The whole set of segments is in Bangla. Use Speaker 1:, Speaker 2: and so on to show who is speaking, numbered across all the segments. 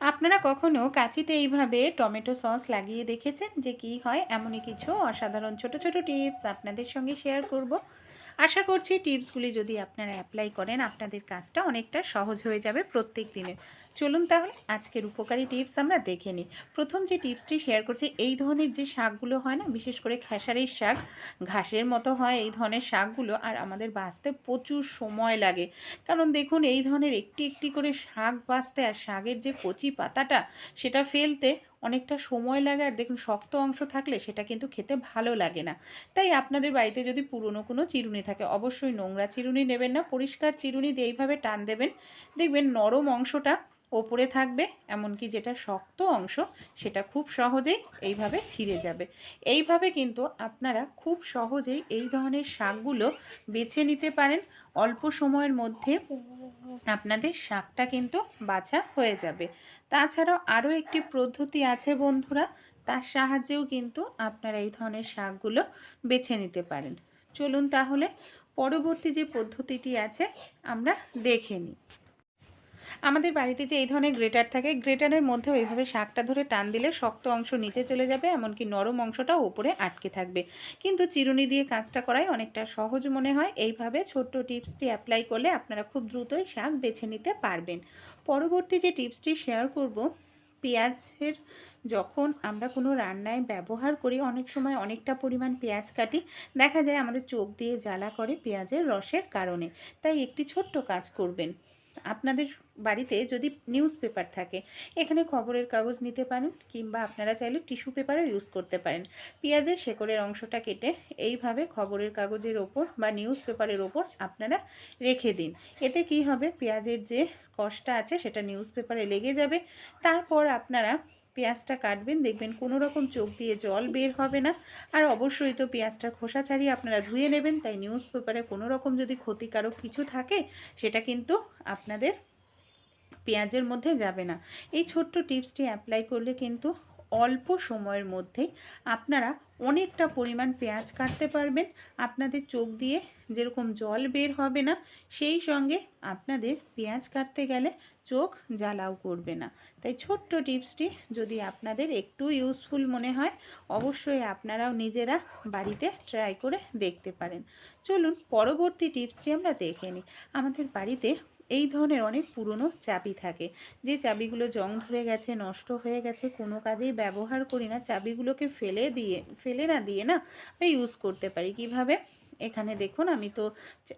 Speaker 1: আপনারা কখনো কাচিতে এইভাবে টমেটো সস লাগিয়ে দেখেছেন? যে কি হয়? এমনই কিছু অসাধারণ ছোট ছোট টিপস আপনাদের সঙ্গে শেয়ার করব। আশা করছি টিপসগুলি যদি আপনারা অ্যাপ্লাই করেন, আপনাদের কাজটা অনেকটা সহজ হয়ে যাবে প্রত্যেক দিনের। চলুন তাহলে আজকের উপকারী টিপস আমরা দেখে নিই। প্রথম যে টিপসটি শেয়ার করছি, এই ধরনের যে শাকগুলো হয় না, বিশেষ করে খেসারির শাক, ঘাসের মতো হয় এই ধরনের শাকগুলো আর আমাদের বাঁচতে প্রচুর সময় লাগে। কারণ দেখুন, এই ধরনের একটি একটি করে শাক বাঁচতে আর শাকের যে কচি পাতাটা, সেটা ফেলতে অনেকটা সময় লাগে আর দেখুন, শক্ত অংশ থাকলে সেটা কিন্তু খেতে ভালো লাগে না। তাই আপনাদের বাড়িতে যদি পুরনো কোনো চিরুনি থাকে, অবশ্যই নোংরা চিরুনি নেবেন না, পরিষ্কার চিরুনি দিয়ে এইভাবে টান দেবেন। দেখবেন নরম অংশটা ওপরে থাকবে, এমনকি যেটা শক্ত অংশ সেটা খুব সহজেই এইভাবে ছিঁড়ে যাবে। এইভাবে কিন্তু আপনারা খুব সহজেই এই ধরনের শাকগুলো বেছে নিতে পারেন। অল্প সময়ের মধ্যে আপনাদের শাকটা কিন্তু বাছা হয়ে যাবে। তাছাড়াও আরও একটি পদ্ধতি আছে বন্ধুরা, তার সাহায্যেও কিন্তু আপনারা এই ধরনের শাকগুলো বেছে নিতে পারেন। চলুন তাহলে পরবর্তী যে পদ্ধতিটি আছে, আমরা দেখে নিই। আমাদের বাড়িতে যে এই ধরনের গ্রেটার থাকে, গ্রেটারের মধ্যে ওইভাবে শাকটা ধরে টান দিলে শক্ত অংশ নিচে চলে যাবে, এমনকি নরম অংশটা ওপরে আটকে থাকবে। কিন্তু চিরুনি দিয়ে কাজটা করাই অনেকটা সহজ মনে হয়। এইভাবে ছোট্ট টিপসটি অ্যাপ্লাই করলে আপনারা খুব দ্রুতই শাক বেছে নিতে পারবেন। পরবর্তী যে টিপসটি শেয়ার করব, পেঁয়াজের যখন আমরা কোনো রান্নায় ব্যবহার করি, অনেক সময় অনেকটা পরিমাণ পেঁয়াজ কাটি, দেখা যায় আমাদের চোখ দিয়ে জ্বালা করে পেঁয়াজের রসের কারণে। তাই একটি ছোট্ট কাজ করবেন। আপনাদের বাড়িতে যদি নিউজ পেপার থাকে, এখানে খবরের কাগজ নিতে পারেন কিংবা আপনারা চাইলে টিস্যু পেপারও ইউজ করতে পারেন। পেঁয়াজের শেকড়ের অংশটা কেটে এইভাবে খবরের কাগজের ওপর বা নিউজ পেপারের ওপর আপনারা রেখে দিন। এতে কি হবে? পেঁয়াজের যে কষটা আছে, সেটা নিউজ পেপারে লেগে যাবে। তারপর আপনারা পেঁয়াজটা কাটবেন, দেখবেন কোনো রকম চোখ দিয়ে জল বের হবে না। আর অবশ্যই তো পেঁয়াজটা খোসা ছাড়িয়ে আপনারা ধুয়ে নেবেন, তাই নিউজ পেপারে কোনো রকম যদি ক্ষতিকারক কিছু থাকে, সেটা কিন্তু আপনাদের পেঁয়াজের মধ্যে যাবে না। এই ছোট্ট টিপসটি অ্যাপ্লাই করলে কিন্তু অল্প সময়ের মধ্যেই আপনারা অনেকটা পরিমাণ পেঁয়াজ কাটতে পারবেন। আপনাদের চোখ দিয়ে যেরকম জল বের হবে না, সেই সঙ্গে আপনাদের পেঁয়াজ কাটতে গেলে চোখ জ্বালাও করবে না। তাই ছোট্ট টিপসটি যদি আপনাদের একটু ইউজফুল মনে হয়, অবশ্যই আপনারাও নিজেরা বাড়িতে ট্রাই করে দেখতে পারেন। চলুন, পরবর্তী টিপসটি আমরা দেখে নিই। আমাদের বাড়িতে এই ধরনের অনেক পুরনো চাবি থাকে। যে চাবিগুলো জং ধরে গেছে, নষ্ট হয়ে গেছে, কোনো কাজেই ব্যবহার করি না, চাবিগুলোকে ফেলে দিয়ে, ফেলে না দিয়ে না ইউজ করতে পারি। কীভাবে? এখানে দেখুন, আমি তো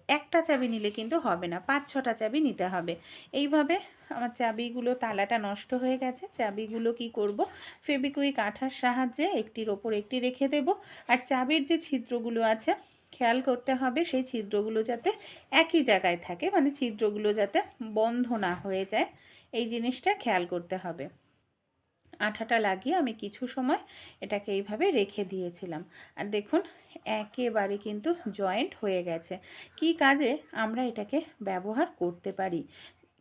Speaker 1: একটা চাবি নিলে কিন্তু হবে না, পাঁচ, ছটা চাবি নিতে হবে। এইভাবে আমার চাবিগুলো, তালাটা নষ্ট হয়ে গেছে, চাবিগুলো কি করব? ফেবিকুইক আঠার সাহায্যে একটির ওপর একটি রেখে দেব। আর চাবির যে ছিদ্রগুলো আছে খেয়াল করতে হবে সেই ছিদ্রগুলো যাতে একই জায়গায় থাকে মানে ছিদ্রগুলো যাতে বন্ধ না হয়ে যায়, এই জিনিসটা খেয়াল করতে হবে। আঠাটা লাগিয়ে আমি কিছু সময় এটাকে এইভাবে রেখে দিয়েছিলাম। আর দেখুন, একেবারে কিন্তু জয়েন্ট হয়ে গেছে। কি কাজে আমরা এটাকে ব্যবহার করতে পারি?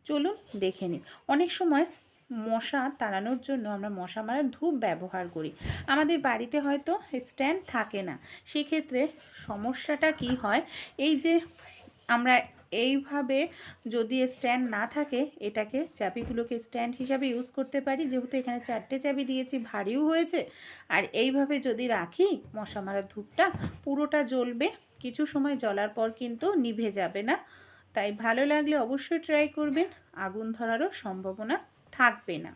Speaker 1: চলুন দেখে নিই। অনেক সময় মশা তাড়ানোর জন্য আমরা মশা মারার ধূপ ব্যবহার করি। আমাদের বাড়িতে হয়তো স্ট্যান্ড থাকে না। সেক্ষেত্রে সমস্যাটা কি হয়? এই যে আমরা এইভাবে যদি স্ট্যান্ড না থাকে, এটাকে চাবিগুলোকে স্ট্যান্ড হিসাবে ইউজ করতে পারি। যেহেতু এখানে চারটে চাবি দিয়েছি, ভারীও হয়েছে। আর এইভাবে যদি রাখি, মশা মারার ধূপটা পুরোটা জ্বলবে। কিছু সময় জ্বলার পর কিন্তু নিভে যাবে না। তাই ভালো লাগলে অবশ্যই ট্রাই করবেন। আগুন ধরারও সম্ভাবনা থাকবে না।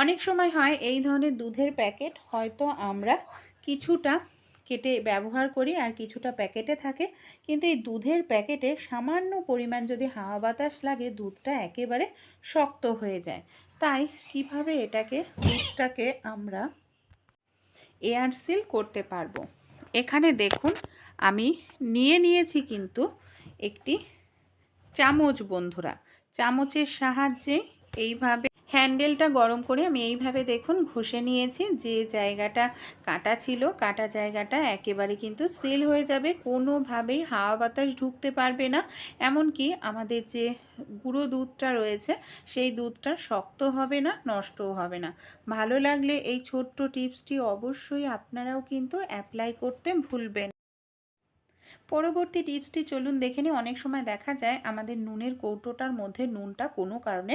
Speaker 1: অনেক সময় হয় এই ধরনের দুধের প্যাকেট হয়তো আমরা কিছুটা কেটে ব্যবহার করি আর কিছুটা প্যাকেটে থাকে, কিন্তু এই দুধের প্যাকেটে সামান্য পরিমাণ যদি হাওয়া বাতাস লাগে, দুধটা একেবারে শক্ত হয়ে যায়। তাই কীভাবে এটাকে, দুধটাকে আমরা এয়ার সিল করতে পারব? এখানে দেখুন, আমি নিয়ে নিয়েছি কিন্তু একটি চামচ বন্ধুরা। চামচের সাহায্যে এইভাবে হ্যান্ডেলটা গরম করে আমি এইভাবে দেখুন ঘষে নিয়েছি। যে জায়গাটা কাটা ছিল, কাটা জায়গাটা একেবারে কিন্তু সিল হয়ে যাবে, কোনোভাবেই হাওয়া বাতাস ঢুকতে পারবে না। এমনকি আমাদের যে গুঁড়ো দুধটা রয়েছে, সেই দুধটা শক্ত হবে না, নষ্টও হবে না। ভালো লাগলে এই ছোট্ট টিপসটি অবশ্যই আপনারাও কিন্তু অ্যাপ্লাই করতে ভুলবেন। পরবর্তী টিপসটি চলুন দেখে নিই। অনেক সময় দেখা যায় আমাদের নুনের কৌটোটার মধ্যে নুনটা কোনো কারণে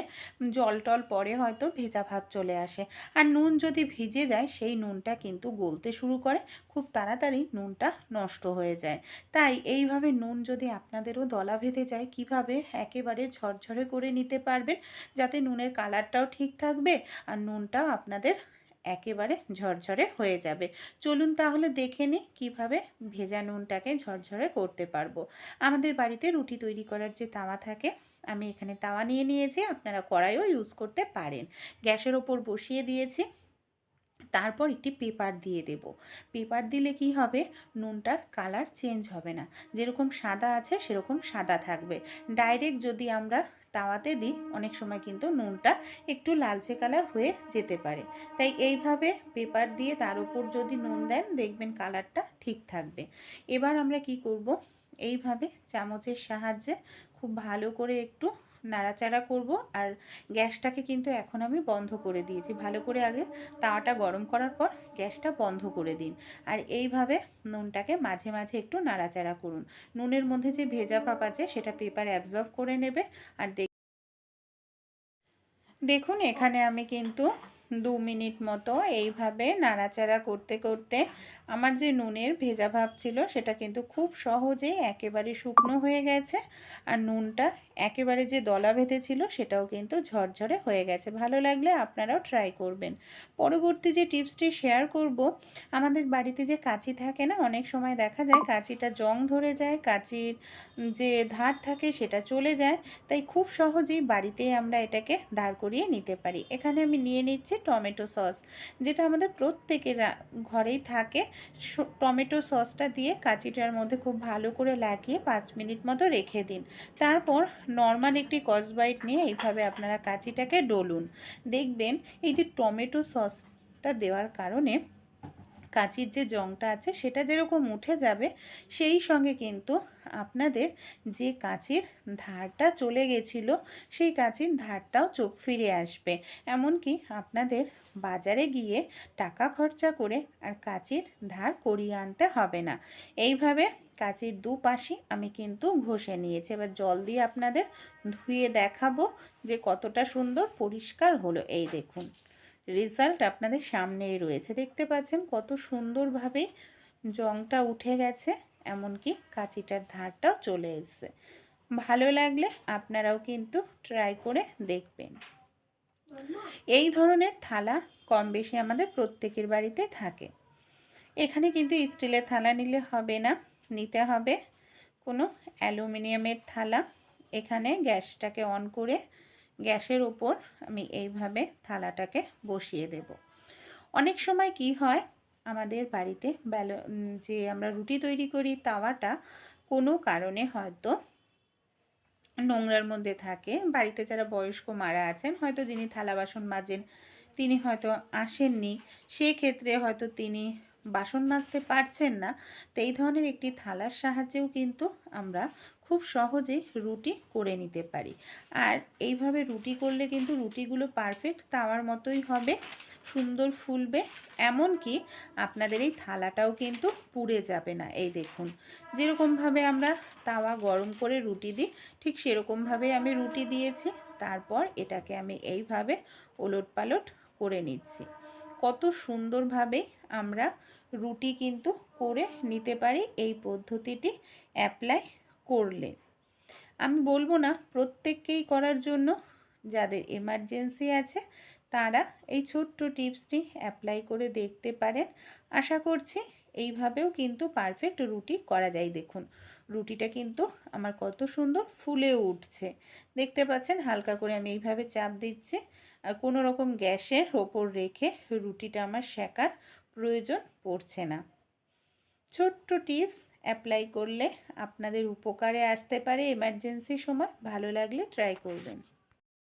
Speaker 1: জল টল পরে হয়তো ভেজা ভাব চলে আসে। আর নুন যদি ভিজে যায়, সেই নুনটা কিন্তু গলতে শুরু করে, খুব তাড়াতাড়ি নুনটা নষ্ট হয়ে যায়। তাই এইভাবে নুন যদি আপনাদেরও দলা ভেদে যায়, কীভাবে একেবারে ঝরঝরে করে নিতে পারবেন? যাতে নুনের কালারটাও ঠিক থাকবে আর নুনটাও আপনাদের একেবারে ঝরঝরে হয়ে যাবে। চলুন তাহলে দেখে নিই কীভাবে ভেজা নুনটাকে ঝরঝরে করতে পারব। আমাদের বাড়িতে রুটি তৈরি করার যে তাওয়া থাকে, আমি এখানে তাওয়া নিয়ে নিয়েছি, আপনারা কড়াইও ইউজ করতে পারেন। গ্যাসের ওপর বসিয়ে দিয়েছি, তারপর একটি পেপার দিয়ে দেব। পেপার দিলে কি হবে? নুনটার কালার চেঞ্জ হবে না। যেরকম সাদা আছে, সেরকম সাদা থাকবে। ডাইরেক্ট যদি আমরা তাওয়াতে দিই, অনেক সময় কিন্তু নুনটা একটু লালচে কালার হয়ে যেতে পারে। তাই এইভাবে পেপার দিয়ে তার উপর যদি নুন দেন, দেখবেন কালারটা ঠিক থাকবে। এবার আমরা কি করব? এইভাবে চামচের সাহায্যে খুব ভালো করে একটু নাড়াচাড়া করব আর গ্যাসটাকে কিন্তু এখন আমি বন্ধ করে দিয়েছি। ভালো করে আগে তাওয়াটা গরম করার পর গ্যাসটা বন্ধ করে দিন আর এইভাবে নুনটাকে মাঝে মাঝে একটু নাড়াচাড়া করুন। নুনের মধ্যে যে ভেজা ভাব আছে, সেটা পেপার অ্যাবজর্ব করে নেবে আর দেখুন এখানে আমি কিন্তু দু মিনিট মতো এইভাবে নাড়াচাড়া করতে করতে আমার যে নুনের ভেজা ভাব ছিল, সেটা কিন্তু খুব সহজেই একেবারে শুকনো হয়ে গেছে। আর নুনটা একেবারে যে দলা ভেতে ছিল, সেটাও কিন্তু ঝরঝরে হয়ে গেছে। ভালো লাগলে আপনারাও ট্রাই করবেন। পরবর্তী যে টিপসটি শেয়ার করব, আমাদের বাড়িতে যে কাঁচি থাকে না, অনেক সময় দেখা যায় কাঁচিটা জং ধরে যায়, কাঁচির যে ধার থাকে সেটা চলে যায়, তাই খুব সহজেই বাড়িতেই আমরা এটাকে দাঁড় করিয়ে নিতে পারি। এখানে আমি নিয়ে নিচ্ছি টমেটো সস, যেটা আমাদের প্রত্যেকের ঘরেই থাকে। টমেটো সসটা দিয়ে কাঁচিটার মধ্যে খুব ভালো করে লাগিয়ে পাঁচ মিনিট মতো রেখে দিন। তারপর নর্মাল একটি কসবাইট নিয়ে এইভাবে আপনারা কাঁচিটাকে ডলুন। দেখবেন এই যে টমেটো সসটা দেওয়ার কারণে কাঁচির যে জংটা আছে সেটা যেরকম উঠে যাবে, সেই সঙ্গে কিন্তু আপনাদের যে কাঁচির ধারটা চলে গেছিল, সেই কাঁচির ধারটাও চোখ ফিরে আসবে। এমনকি আপনাদের বাজারে গিয়ে টাকা খরচা করে আর কাঁচির ধার করিয়ে আনতে হবে না। এইভাবে কাঁচির দুপাশে আমি কিন্তু ঘষে নিয়েছি। এবার জল দিয়ে আপনাদের ধুয়ে দেখাবো যে কতটা সুন্দর পরিষ্কার হলো। এই দেখুন। রেজাল্ট আপনাদের সামনেই রয়েছে। দেখতে পাচ্ছেন কত সুন্দরভাবে জংটা উঠে গেছে, এমনকি কাঁচিটার ধারটাও চলে এসছে। ভালো লাগলে আপনারাও কিন্তু ট্রাই করে দেখবেন। এই ধরনের থালা কম বেশি আমাদের প্রত্যেকের বাড়িতে থাকে। এখানে কিন্তু স্টিলের থালা নিলে হবে না, নিতে হবে কোনো অ্যালুমিনিয়ামের থালা। এখানে গ্যাসটাকে অন করে গ্যাসের ওপর আমি এইভাবে থালাটাকে বসিয়ে দেব। অনেক সময় কি হয়, আমাদের বাড়িতে ব্যালো যে আমরা রুটি তৈরি করি তাওয়াটা কোনো কারণে হয়তো নোংরার মধ্যে থাকে। বাড়িতে যারা বয়স্ক মারা আছেন, হয়তো যিনি থালা বাসন মাজেন, তিনি হয়তো আসেননি, সেক্ষেত্রে হয়তো তিনি বাসন মাজতে পারছেন না। তো এই ধরনের একটি থালার সাহায্যেও কিন্তু আমরা খুব সহজেই রুটি করে নিতে পারি। আর এইভাবে রুটি করলে কিন্তু রুটিগুলো পারফেক্ট তাওয়ার মতোই হবে, সুন্দর ফুলবে, এমনকি আপনাদের এই থালাটাও কিন্তু পুড়ে যাবে না। এই দেখুন, যেরকমভাবে আমরা তাওয়া গরম করে রুটি দিই, ঠিক সেরকমভাবে আমি রুটি দিয়েছি, তারপর এটাকে আমি এইভাবে ওলট পালট করে নিচ্ছি। কত সুন্দরভাবে আমরা রুটি কিন্তু করে নিতে পারি, এই পদ্ধতিটি অ্যাপ্লাই করলে। আমি বলব না, প্রত্যেককেই করার জন্য যাদের এমার্জেন্সি আছে, তারা এই ছোট্ট টিপসটি অ্যাপ্লাই করে দেখতে পারেন। আশা করছি এইভাবেও কিন্তু পারফেক্ট রুটি করা যায়। দেখুন, রুটিটা কিন্তু আমার কত সুন্দর ফুলে উঠছে। দেখতে পাচ্ছেন, হালকা করে আমি এইভাবে চাপ দিচ্ছি। আর কোনো রকম গ্যাসের ওপর রেখে রুটিটা আমার শেখার প্রয়োজন পড়ছে না। ছোট্ট টিপস অ্যাপ্লাই করলে আপনাদের উপকারে আসতে পারে এমার্জেন্সি সময় ভালো লাগলে ট্রাই করবেন।